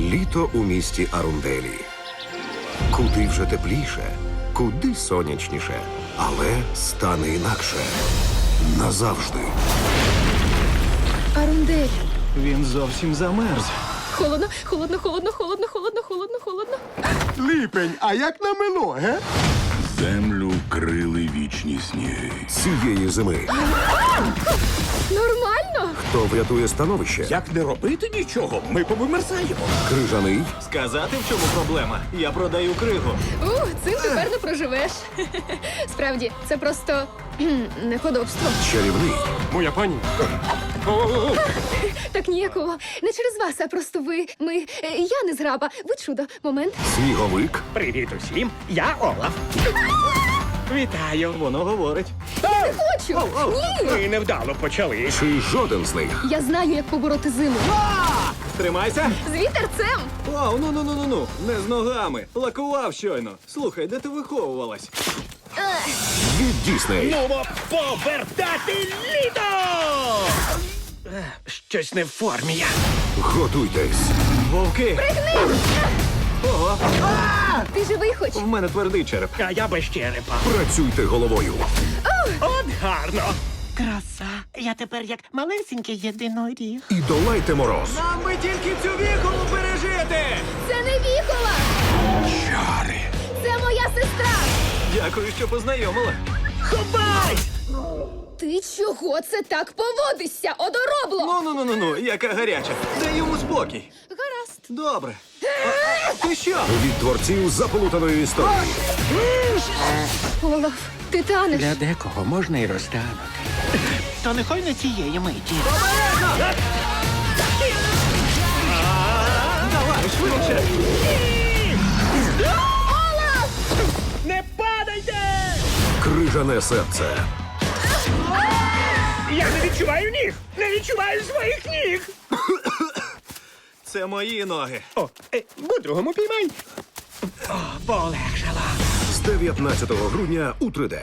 Літо у місті Арунделі. Куди вже тепліше, куди сонячніше, але стане інакше. Назавжди. Арундель. Він зовсім замерз. Холодно, холодно, холодно, холодно, холодно, холодно, холодно. Липень, а як намело, ге? Землю крили вічні сніги. Цієї зими. Хто врятує становище? Як не робити нічого, ми повимерзаємо. Крижаний Сказати, в чому проблема? Я продаю кригу. У, цим тепер не проживеш. Справді, це просто кхм, неподобство. чарівний. Моя пані. Так ніякого. Не через вас, а просто ви. Ми. е, Я не зграба. Ви чудо. Момент. Сніговик. Привіт усім, я Олаф. Вітаю. Воно говорить. Не хочу! Ні! Ми невдало почали. Чи жоден з них? Я знаю, як побороти зиму. Тримайся. З вітерцем! Вау, ну ну ну ну ну. Не з ногами. Лакував щойно. Слухай, де ти виховувалась? Від Дісней. Нумо повертати літо! Е, Щось не в формі я. Готуйтесь. Вовки. Ого, Ти живий хоч? в мене твердий череп. А я без черепа. Працюйте головою. От гарно. Краса. Я тепер як малесенький єдиноріг. І долайте мороз. Нам би тільки цю віхолу пережити! Це не віхола! Чари. Це моя сестра! Дякую, що познайомила. Ховай! Ти чого це так поводишся, одоробло? Ну ну ну ну ну, яка гаряча. Дай йому спокій. Добре. А, ти що? Від творців заплутаної історії. Олаф, ти танеш. Для декого можна і розтанути. То нехай не цієї миті. Давай, швидше. Не падайте! Крижане серце. Я не відчуваю ніг! Не відчуваю своїх ніг! Це мої ноги. О, е, по-другому піймай. О, полегшала. З 19 грудня у 3D.